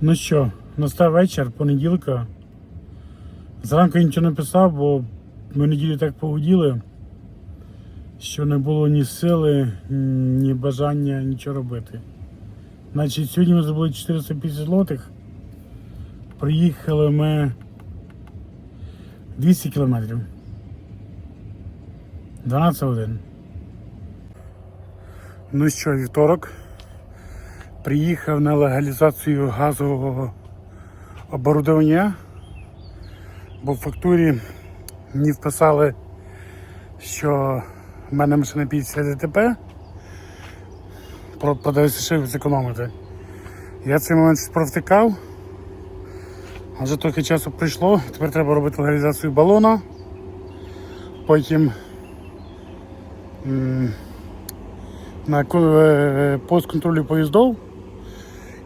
Ну що, настав вечір, понеділка. Зранку я нічого не писав, бо ми неділю так погуділи, що не було ні сили, ні бажання нічого робити. Значить, сьогодні ми зробили 450 злотих. Приїхали ми 200 кілометрів. 12 годин. Ну що, вівторок. Приїхав на легалізацію газового оборудовання, бо в фактурі мені вписали, що в мене машина 50 ДТП, продаюся ще зекономити. Я цей момент провтикав, вже трохи часу прийшло, тепер треба робити легалізацію балона, потім на ко- е, пост контролю поїздов.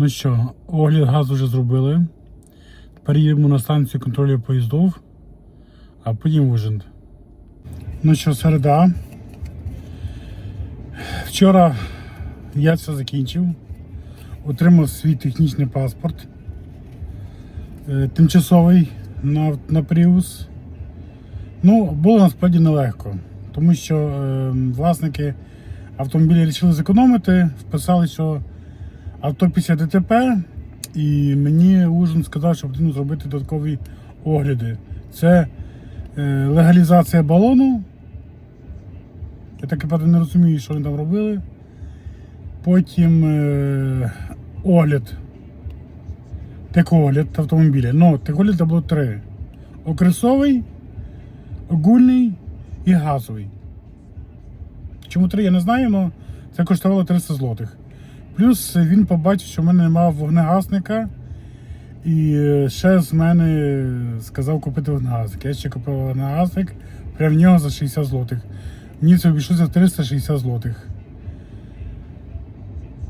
Ну що, огляд газу вже зробили. Тепер їдемо на станцію контролю поїздів, а потім Ужгород. Ну що, середа. Вчора я це закінчив. Отримав свій технічний паспорт. Е, Тимчасовий на, на Prius. Ну, було насправді нелегко, тому що е, власники автомобіля вирішили зекономити, вписали, що авто після ДТП, і мені Ужин сказав, що потрібно зробити додаткові огляди. Це е, легалізація балону. Я так і правда не розумію, що вони там робили. Потім е, огляд. Техогляд автомобіля. Ну, техогляд було три: окресовий, огульний і газовий. Чому три, я не знаю, але це коштувало 300 злотих. Плюс він побачив, що в мене немає вогнегасника. І ще з мене сказав купити вогнегасник. Я ще купив вогнегасник, прям в нього за 60 злотих. Мені це обійшлося 360 злотих.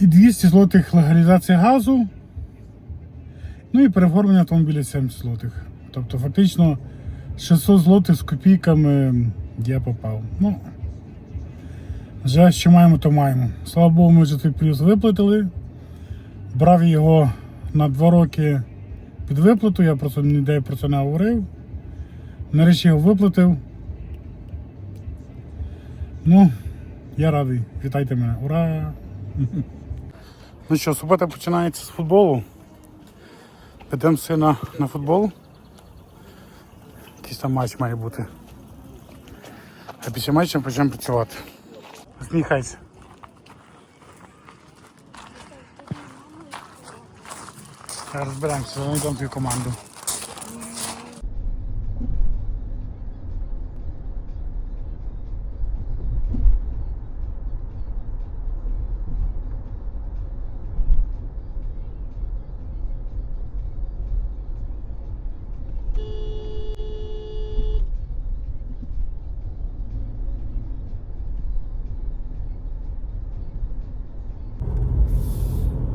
І 200 злотих легалізація газу. Ну і переформлення автомобіля 70 злотих. Тобто фактично 600 злотих з копійками я попав. Ну, вже що маємо, то маємо. Слава Богу, ми вже той плюс виплатили. Брав його на 2 роки під виплату, я просто ніде про це не говорив. Нарешті його виплатив. Ну, я радий. Вітайте мене. Ура! Ну що, субота починається з футболу. Підемо сина на футбол. Якийсь там матч має бути. А після матчу почнемо працювати. Усміхайся. Зараз Розберемося, знайдемо твою команду.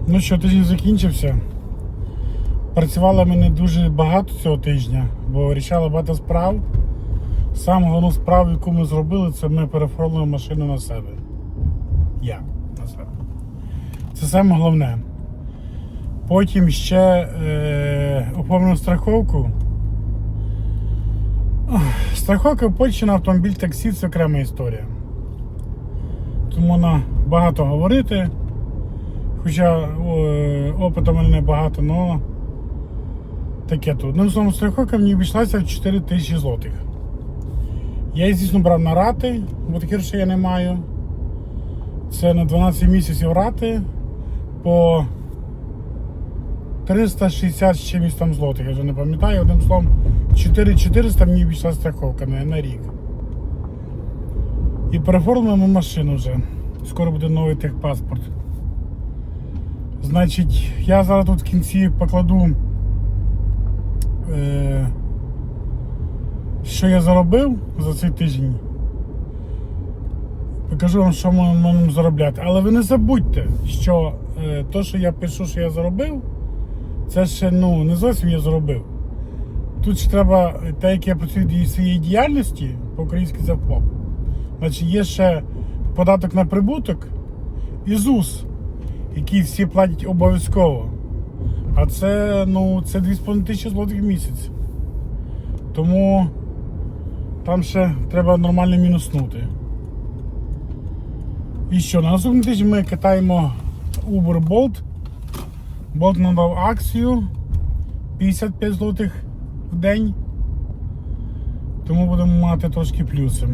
Ну що, тиждень закінчився. Працювало мене дуже багато цього тижня, бо вирішало багато справ. Саме головну справу, яку ми зробили, це ми переформили машину на себе. Я на себе. Це саме головне. Потім ще е, оформив страховку. Страховка почина автомобіль таксі це окрема історія. Тому можна багато говорити. Хоча е, опиту мене не багато, але таке тут. Ну, в страховка мені обійшлася в 4 тисячі злотих. Я, звісно, брав на рати, бо такі грошей я не маю. Це на 12 місяців рати по 360 з чимось там злотих, я вже не пам'ятаю. Одним словом, 4400 мені пішла страховка на, на рік. І переформуємо машину вже. Скоро буде новий техпаспорт. Значить, я зараз тут в кінці покладу, е, що я заробив за цей тиждень. Покажу вам, що ми можемо заробляти. Але ви не забудьте, що е, то, що я пишу, що я заробив, це ще ну, не зовсім я заробив. Тут ще треба, те, як я працюю в своїй діяльності, по-українськи це ФОП. Значить, є ще податок на прибуток і ЗУС, який всі платять обов'язково. А це, ну, це 2,5 тисячі злотих в місяць. Тому там ще треба нормально мінуснути. І що, на наступний тиждень ми катаємо Uber Bolt. Bolt надав акцію 55 злотих в день. Тому будемо мати трошки плюси.